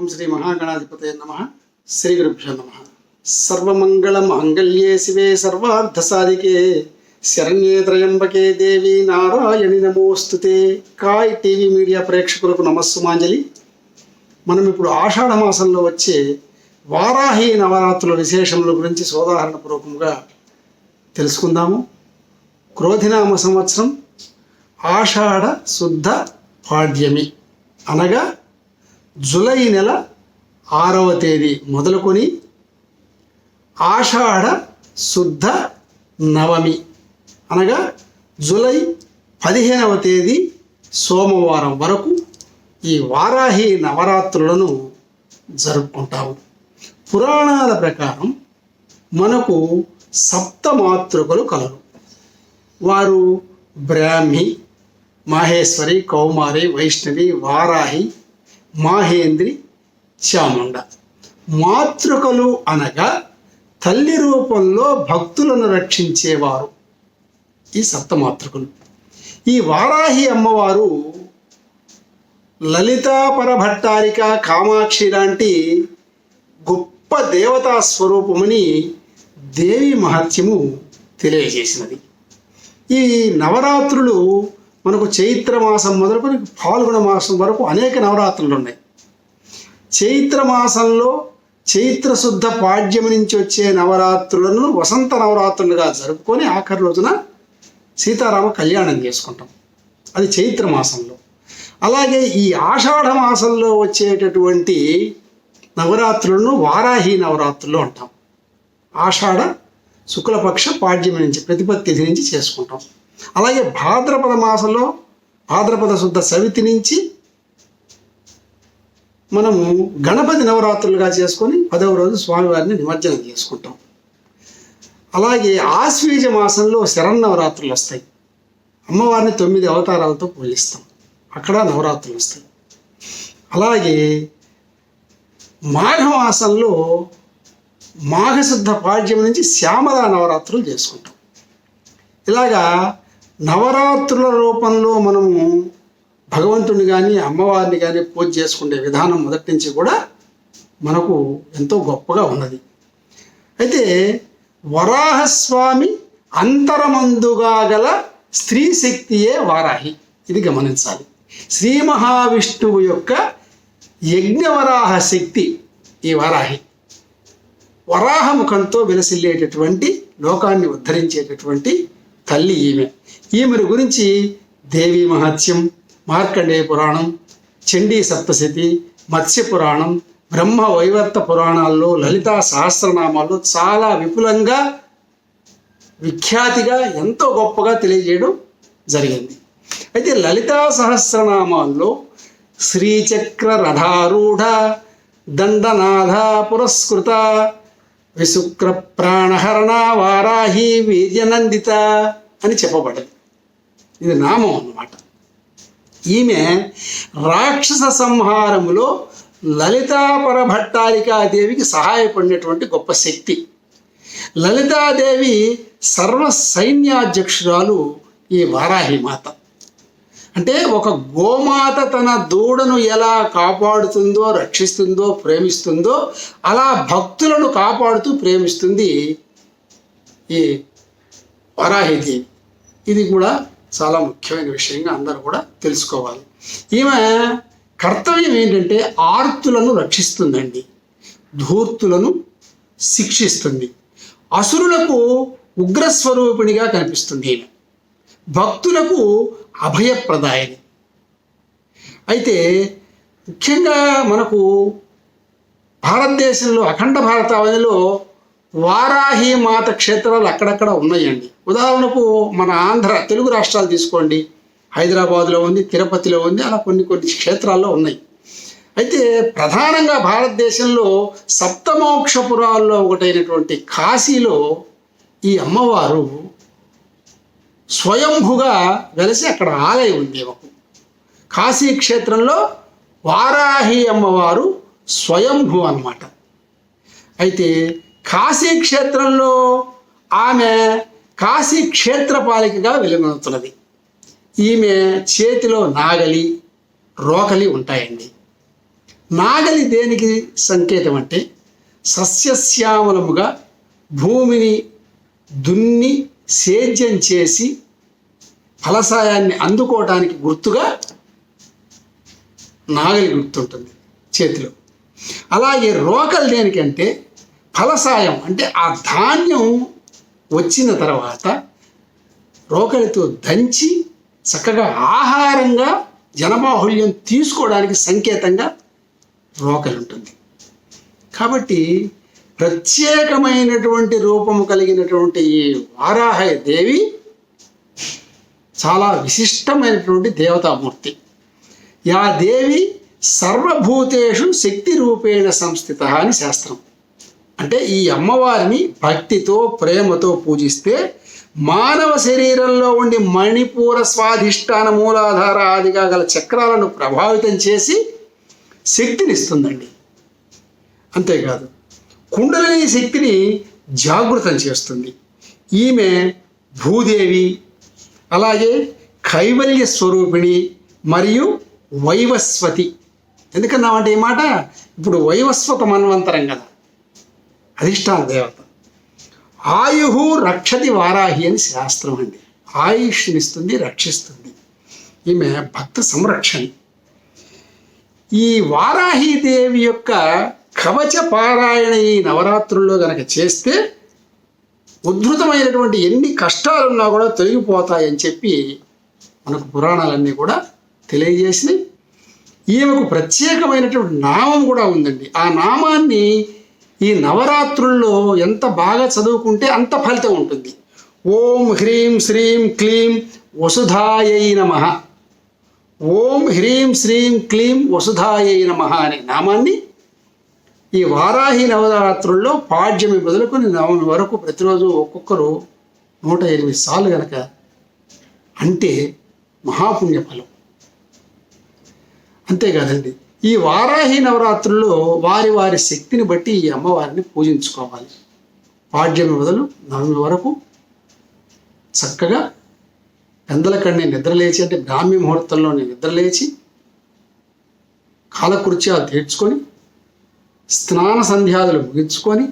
ఓం శ్రీ మహాగణాధిపతే నమ. శ్రీ గురుభ్యో నమ. సర్వమంగళ మాంగళ్యే శివే సర్వార్థ సాధికే శరణ్యే త్రయంబకే దేవి నారాయణి నమోస్తుతే కాయ్ టీవీ మీడియా ప్రేక్షకులకు నమస్సుమాంజలి. మనం ఇప్పుడు ఆషాఢ మాసంలో వచ్చే వారాహి నవరాత్రుల విశేషముల గురించి సోదాహరణపూర్వకంగా తెలుసుకుందాము. క్రోధినామ సంవత్సరం ఆషాఢ శుద్ధ పాడ్యమి అనగా జులై నెల ఆరవ తేదీ మొదలుకొని ఆషాఢ శుద్ధ నవమి. అనగా జులై పదిహేనవ తేదీ సోమవారం వరకు ఈ వారాహి నవరాత్రులను జరుపుకుంటాము. పురాణాల ప్రకారం మనకు సప్తమాతృకలు కలరు. వారు బ్రాహ్మి మాహేశ్వరి కౌమారి వైష్ణవి వారాహి మాహేంద్రి చాముండ. మాతృకలు అనగా తల్లి రూపంలో భక్తులను రక్షించేవారు ఈ సప్తమాతృకలు ఈ వారాహి అమ్మవారు లలితాపర భట్టారిక కామాక్షి లాంటి గొప్ప దేవతా స్వరూపమని దేవి మహత్యము తెలియజేసినది. ఈ నవరాత్రులు మనకు చైత్ర మాసం మొదలుకొని ఫాల్గుణ మాసం వరకు అనేక నవరాత్రులు ఉన్నాయి. చైత్ర మాసంలో చైత్ర శుద్ధ పాడ్యమి నుంచి వచ్చే నవరాత్రులను వసంత నవరాత్రులుగా జరుపుకొని ఆఖరి రోజున సీతారామ కళ్యాణం చేసుకుంటాం. అది చైత్ర మాసంలో. అలాగే ఈ ఆషాఢ మాసంలో వచ్చేటటువంటి నవరాత్రులను వారాహి నవరాత్రులు అంటాం. ఆషాఢ శుక్లపక్ష పాడ్యం నుంచి ప్రతిపత్తి నుంచి చేసుకుంటాం. అలాగే భాద్రపద మాసంలో భాద్రపద శుద్ధ సవితి నుంచి మనము గణపతి నవరాత్రులుగా చేసుకొని పదవ రోజు స్వామివారిని నిమజ్జనం చేసుకుంటాం. అలాగే ఆశ్వీజ మాసంలో శరన్నవరాత్రులు వస్తాయి. అమ్మవారిని తొమ్మిది అవతారాలతో పూజిస్తాం. అక్కడ నవరాత్రులు వస్తాయి. అలాగే మాఘమాసంలో మాఘశుద్ధ పాడ్యం నుంచి శ్యామల నవరాత్రులు చేసుకుంటాం. ఇలాగా నవరాత్రుల రూపంలో మనము భగవంతుని కానీ అమ్మవారిని కానీ పూజ చేసుకునే విధానం మొదటి నుంచి కూడా మనకు ఎంతో గొప్పగా ఉన్నది. అయితే వరాహస్వామి అంతరమందుగా గల స్త్రీ శక్తియే వారాహి. ఇది గమనించాలి. శ్రీ మహావిష్ణువు యొక్క యజ్ఞవరాహ శక్తి ఈ వారాహి. వరాహముఖంతో విలసిల్లేటటువంటి లోకాన్ని ఉద్ధరించేటటువంటి తల్లి ఈమె. ఈమెను గురించి దేవి మహత్యం మార్కండేయ పురాణం చండీ సప్తశతి మత్స్య పురాణం బ్రహ్మ వైవర్త పురాణాల్లో లలితా సహస్రనామాల్లో చాలా విపులంగా విఖ్యాతిగా ఎంతో గొప్పగా తెలియజేయడం జరిగింది. అయితే లలితా సహస్రనామాల్లో శ్రీచక్ర రథారూఢ దండనాథ పురస్కృత విశుక్ర ప్రాణహరణ వారాహి వీర్యనందిత అని చెప్పబడింది. ఇది నామం అన్నమాట. ఈమె రాక్షస సంహారములో లలితాపర భట్టారికాదేవికి సహాయపడినటువంటి గొప్ప శక్తి. లలితాదేవి సర్వ సైన్యాధ్యక్షురాలు ఈ వారాహి మాత. అంటే ఒక గోమాత తన దూడను ఎలా కాపాడుతుందో రక్షిస్తుందో ప్రేమిస్తుందో అలా భక్తులను కాపాడుతూ ప్రేమిస్తుంది ఈ వరాహిదేవి ఇది కూడా చాలా ముఖ్యమైన విషయంగా అందరూ కూడా తెలుసుకోవాలి. ఈమె కర్తవ్యం ఏంటంటే ఆర్తులను రక్షిస్తుందండి. ధూర్తులను శిక్షిస్తుంది. అసురులకు ఉగ్రస్వరూపిణిగా కనిపిస్తుంది ఈమె. భక్తులకు అభయప్రదాయని. అయితే ముఖ్యంగా మనకు భారతదేశంలో అఖండ భారతావధిలో వారాహి మాత క్షేత్రాలు అక్కడక్కడ ఉన్నాయండి. ఉదాహరణకు మన ఆంధ్ర తెలుగు రాష్ట్రాలు తీసుకోండి. హైదరాబాద్లో ఉంది తిరుపతిలో ఉంది అలా కొన్ని కొన్ని క్షేత్రాల్లో ఉన్నాయి. అయితే ప్రధానంగా భారతదేశంలో సప్తమోక్షపురాల్లో ఒకటైనటువంటి కాశీలో ఈ అమ్మవారు స్వయంభుగా వెలిసి అక్కడ ఆలయం ఉంది ఒక కాశీ క్షేత్రంలో వారాహి అమ్మవారు స్వయంభు అన్నమాట. అయితే కాశీ క్షేత్రంలో ఆమె కాశీ క్షేత్రపాలికగా వెలుగొందుతున్నది. ఈమె చేతిలో నాగలి రోకలి ఉంటాయండి. నాగలి దేనికి సంకేతం అంటే సస్యశ్యామలముగా భూమిని దున్ని సేద్యం చేసి ఫలసాయాన్ని అందుకోవడానికి గుర్తుగా నాగలి గుర్తుంటుంది చేతిలో. అలాగే రోకలు దేనికంటే ఫలసాయం అంటే ఆ ధాన్యం వచ్చిన తర్వాత రోకలితో దంచి చక్కగా ఆహారంగా జనబాహుళ్యం తీసుకోవడానికి సంకేతంగా రోకలి ఉంటుంది. కాబట్టి ప్రత్యేకమైనటువంటి రూపము కలిగినటువంటి ఈ వారాహయ దేవి చాలా విశిష్టమైనటువంటి దేవతామూర్తి. యా దేవి సర్వభూతేషు శక్తి రూపేణ సంస్థిత అని శాస్త్రం. అంటే ఈ అమ్మవారిని భక్తితో ప్రేమతో పూజిస్తే మానవ శరీరంలో ఉండి మణిపూర స్వాధిష్టాన మూలాధార ఆదిగా గల చక్రాలను ప్రభావితం చేసి శక్తినిస్తుందండి అంతేకాదు కుండలిని శక్తిని జాగృతం చేస్తుంది. ఈమె భూదేవి అలాగే కైవల్య స్వరూపిణి మరియు వైవస్వతి. ఎందుకన్నామంటే ఈ మాట? ఇప్పుడు వైవస్వత మన్వంతరం కదా. అధిష్టాన దేవత. ఆయు రక్షతి వారాహి అని శాస్త్రం అండి. ఆయుష్నిస్తుంది రక్షిస్తుంది. ఈమె భక్త సంరక్షణ. ఈ వారాహి దేవి యొక్క కవచ పారాయణ ఈ నవరాత్రుల్లో గనక చేస్తే ఉద్భుతమైనటువంటి ఎన్ని కష్టాలున్నా కూడా తొలగిపోతాయని చెప్పి మనకు పురాణాలన్నీ కూడా తెలియజేసినాయి ఈమెకు ప్రత్యేకమైనటువంటి నామం కూడా ఉందండి. ఆ నామాన్ని ఈ నవరాత్రుల్లో ఎంత బాగా చదువుకుంటే అంత ఫలితం ఉంటుంది. ఓం హ్రీం శ్రీం క్లీం వసుధాయై నమ. ఓం హ్రీం శ్రీం క్లీం వసుధాయై నమ అనే నామాన్ని ఈ వారాహి నవరాత్రుల్లో పాడ్యమి మొదలుకొని నవమి వరకు ప్రతిరోజు ఒక్కొక్కరు నూట ఎనిమిది సార్లు గనక అంటే మహాపుణ్య ఫలం. అంతేకాదండి ఈ వారాహి నవరాత్రుల్లో వారి వారి శక్తిని బట్టి ఈ అమ్మవారిని పూజించుకోవాలి. పాడ్యమి మొదలు నవమి వరకు చక్కగా పెందలకడిని నిద్రలేచి అంటే బ్రాహ్మీ ముహూర్తంలోనే నిద్రలేచి కాలకృత్యాలు తీర్చుకొని స్నాన సంధ్యాదులు ముగించుకొని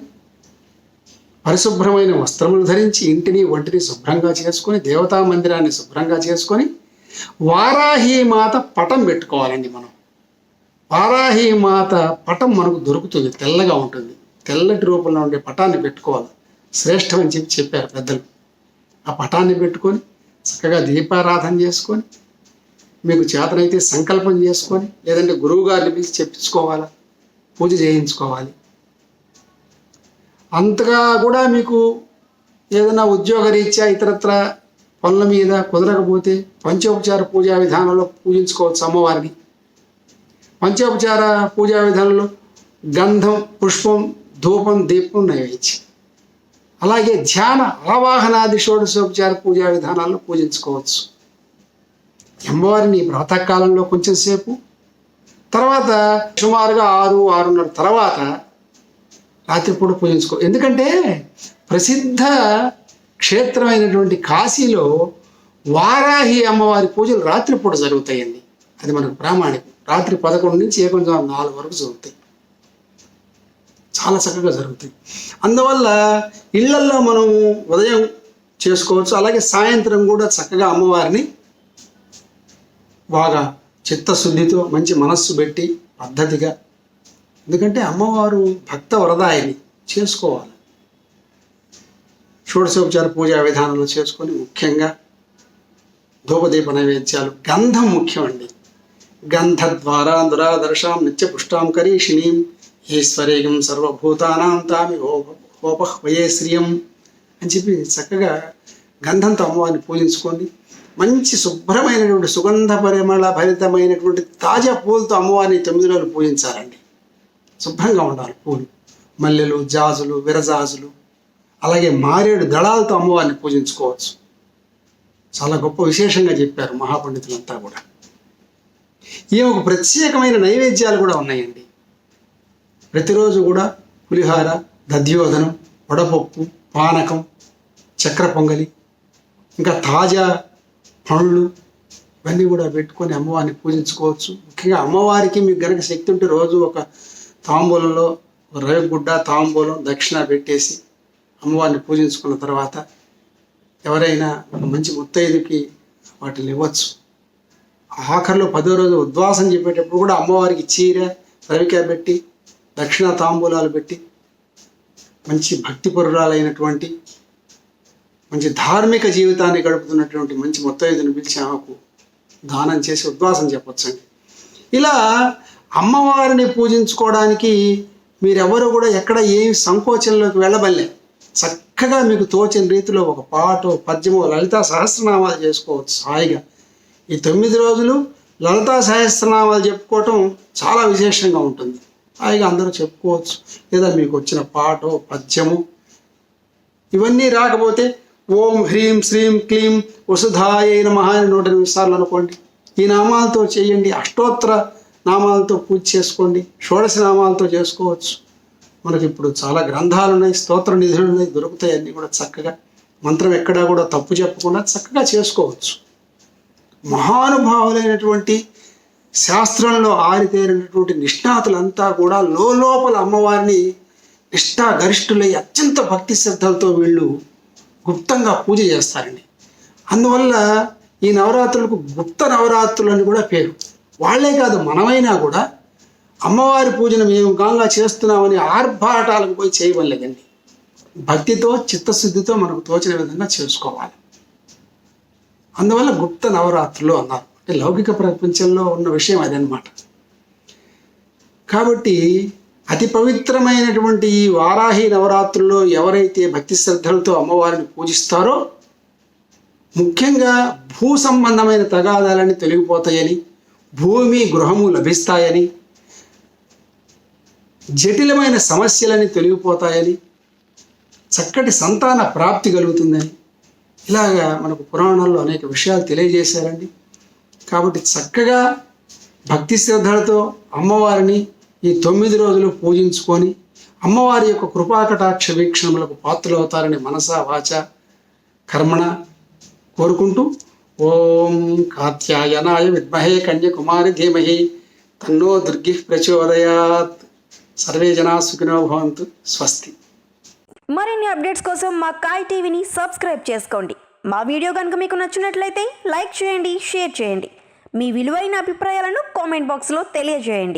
పరిశుభ్రమైన వస్త్రములు ధరించి ఇంటిని ఒంటిని శుభ్రంగా చేసుకొని దేవతా మందిరాన్ని శుభ్రంగా చేసుకొని వారాహి మాత పటం పెట్టుకోవాలండి మనం. వారాహి మాత పటం మనకు దొరుకుతుంది తెల్లగా ఉంటుంది. తెల్లటి రూపంలో ఉండే పటాన్ని పెట్టుకోవాలి. శ్రేష్టమని చెప్పి చెప్పారు పెద్దలు. ఆ పటాన్ని పెట్టుకొని చక్కగా దీపారాధన చేసుకొని మీకు చేతనైతే సంకల్పం చేసుకొని లేదంటే గురువుగారిని పిలిచి చెప్పించుకోవాలా? పూజ చేయించుకోవాలి. అంతగా కూడా మీకు ఏదైనా ఉద్యోగరీత్యా ఇతరత్ర పనుల మీద కుదరకపోతే పంచోపచార పూజా విధానంలో పూజించుకోవచ్చు అమ్మవారిని. పంచోపచార పూజా విధానంలో గంధం పుష్పం ధూపం దీపం నైవేద్యం. అలాగే ధ్యాన ఆవాహనాది షోడశోపచార పూజా విధానాల్లో పూజించుకోవచ్చు. అమ్మవారిని ప్రాతకాలంలో కొంచెం సేపు తర్వాత సుమారుగా ఆరు ఆరున్నర తర్వాత రాత్రిపూట పూజించుకో. ఎందుకంటే ప్రసిద్ధ క్షేత్రమైనటువంటి కాశీలో వారాహి అమ్మవారి పూజలు రాత్రిపూట జరుగుతాయండి. అది మనకు ప్రామాణికం. రాత్రి పదకొండు నుంచి ఏకొంచెం నాలుగు వరకు జరుగుతాయి. చాలా చక్కగా జరుగుతాయి. అందువల్ల ఇళ్ళల్లో మనం ఉదయం చేసుకోవచ్చు. అలాగే సాయంత్రం కూడా చక్కగా అమ్మవారిని బాగా చిత్తశుద్ధితో మంచి మనస్సు పెట్టి పద్ధతిగా. ఎందుకంటే అమ్మవారు భక్త వరదాయని చేసుకోవాలి. షోడశోపచార పూజా విధానంలో చేసుకొని ముఖ్యంగా ధూపదీప నైవేద్యాలు గంధం ముఖ్యమండి. గంధ ద్వారా దురాదర్శాం నిత్య పుష్టాం కరీషిణీం ఈశ్వరేగం సర్వభూతానాం తామి హోపహ్వయే శ్రియం అని చెప్పి చక్కగా గంధంతో అమ్మవారిని పూజించుకోండి. మంచి శుభ్రమైనటువంటి సుగంధ పరిమళ భరితమైనటువంటి తాజా పూలతో అమ్మవారిని తొమ్మిది రోజులు పూజించాలండి. శుభ్రంగా ఉండాలి పూలు. మల్లెలు జాజులు విరజాజులు అలాగే మారేడు దళాలతో అమ్మవారిని పూజించుకోవచ్చు. చాలా గొప్ప విశేషంగా చెప్పారు మహాపండితులంతా కూడా. ఈమెకు ప్రత్యేకమైన నైవేద్యాలు కూడా ఉన్నాయండి. ప్రతిరోజు కూడా పులిహార దధ్యోదనం వడపప్పు పానకం చక్ర పొంగలి ఇంకా తాజా పండ్లు ఇవన్నీ కూడా పెట్టుకొని అమ్మవారిని పూజించుకోవచ్చు. ముఖ్యంగా అమ్మవారికి మీకు గనక శక్తి ఉంటే రోజు ఒక తాంబూలంలో ఒక రవి గుడ్డ తాంబూలం దక్షిణ పెట్టేసి అమ్మవారిని పూజించుకున్న తర్వాత ఎవరైనా ఒక మంచి ముత్తైదుకి వాటిని ఇవ్వచ్చు. ఆఖరిలో పదో రోజు ఉద్వాసం చెప్పేటప్పుడు కూడా అమ్మవారికి చీర రవిక పెట్టి దక్షిణ తాంబూలాలు పెట్టి మంచి భక్తిపరురాలైనటువంటి మంచి ధార్మిక జీవితాన్ని గడుపుతున్నటువంటి మంచి ముత్తైదుని పిలిచి ఆమెకు దానం చేసి ఉద్వాసం చెప్పొచ్చండి. ఇలా అమ్మవారిని పూజించుకోవడానికి మీరెవరు కూడా ఎక్కడ ఏం సంకోచంలోకి వెళ్ళబల్లే చక్కగా మీకు తోచిన రీతిలో ఒక పాటో పద్యమో లలితా సహస్రనామాలు చేసుకోవచ్చు హాయిగా. ఈ తొమ్మిది రోజులు లలితా సహస్రనామాలు చెప్పుకోవటం చాలా విశేషంగా ఉంటుంది. హాయిగా అందరూ చెప్పుకోవచ్చు. లేదా మీకు వచ్చిన పాటో పద్యము ఇవన్నీ రాకపోతే ఓం హ్రీం శ్రీం క్లీం వసుధాయ నమ అని నూట ఎనిమిది సార్లు అనుకోండి. ఈ నామాలతో చేయండి అష్టోత్తర నామాలతో పూజ చేసుకోండి షోడశ నామాలతో చేసుకోవచ్చు. మనకి ఇప్పుడు చాలా గ్రంథాలు ఉన్నాయి స్తోత్ర నిధులు ఉన్నాయి దొరుకుతాయి అన్నీ కూడా చక్కగా. మంత్రం ఎక్కడా కూడా తప్పు చెప్పకుండా చక్కగా చేసుకోవచ్చు. మహానుభావులైనటువంటి శాస్త్రంలో ఆరితేరినటువంటి నిష్ణాతులంతా కూడా లోపల అమ్మవారిని నిష్ఠా గరిష్ఠులై అత్యంత భక్తి శ్రద్ధలతో వీళ్ళు గుప్తంగా పూజ చేస్తారండి. అందువల్ల ఈ నవరాత్రులకు గుప్త నవరాత్రులు అని కూడా పేరు. వాళ్ళే కాదు మనమైనా కూడా అమ్మవారి పూజను మేము గంగా చేస్తున్నామని ఆర్భాటాలకు పోయి చేయవలేదండి భక్తితో చిత్తశుద్ధితో మనకు తోచిన విధంగా చేసుకోవాలి. అందువల్ల గుప్త నవరాత్రులు అన్నారు. అంటే లౌకిక ప్రపంచంలో ఉన్న విషయం అదనమాట కాబట్టి అతి పవిత్రమైనటువంటి ఈ వారాహి నవరాత్రుల్లో ఎవరైతే భక్తి శ్రద్ధలతో అమ్మవారిని పూజిస్తారో ముఖ్యంగా భూ సంబంధమైన తగాదాలని తొలగిపోతాయని భూమి గృహము లభిస్తాయని జటిలమైన సమస్యలని తొలగిపోతాయని చక్కటి సంతాన ప్రాప్తి కలుగుతుందని ఇలాగా మనకు పురాణాల్లో అనేక విషయాలు తెలియజేశారండి. కాబట్టి చక్కగా భక్తి శ్రద్ధలతో అమ్మవారిని ఈ తొమ్మిది రోజులు పూజించుకొని అమ్మవారి యొక్క కృపాకటాక్ష వీక్షణములకు పాత్రలవుతారని మనసా వాచ కర్మణ కోరుకుంటూ ఓం కాత్యాయనాయ విద్మహే కన్యకుమారి ధీమహి తన్నో దుర్గి ప్రచోదయాత్. సర్వే జనా సుఖినో భవంతు. స్వస్తి. మరిన్ని అప్డేట్స్ కోసం మా కాయ్ టీవీని సబ్స్క్రైబ్ చేసుకోండి. మా వీడియో కనుక మీకు నచ్చినట్లయితే లైక్ చేయండి షేర్ చేయండి. మీ విలువైన అభిప్రాయాలను కామెంట్ బాక్స్లో తెలియజేయండి.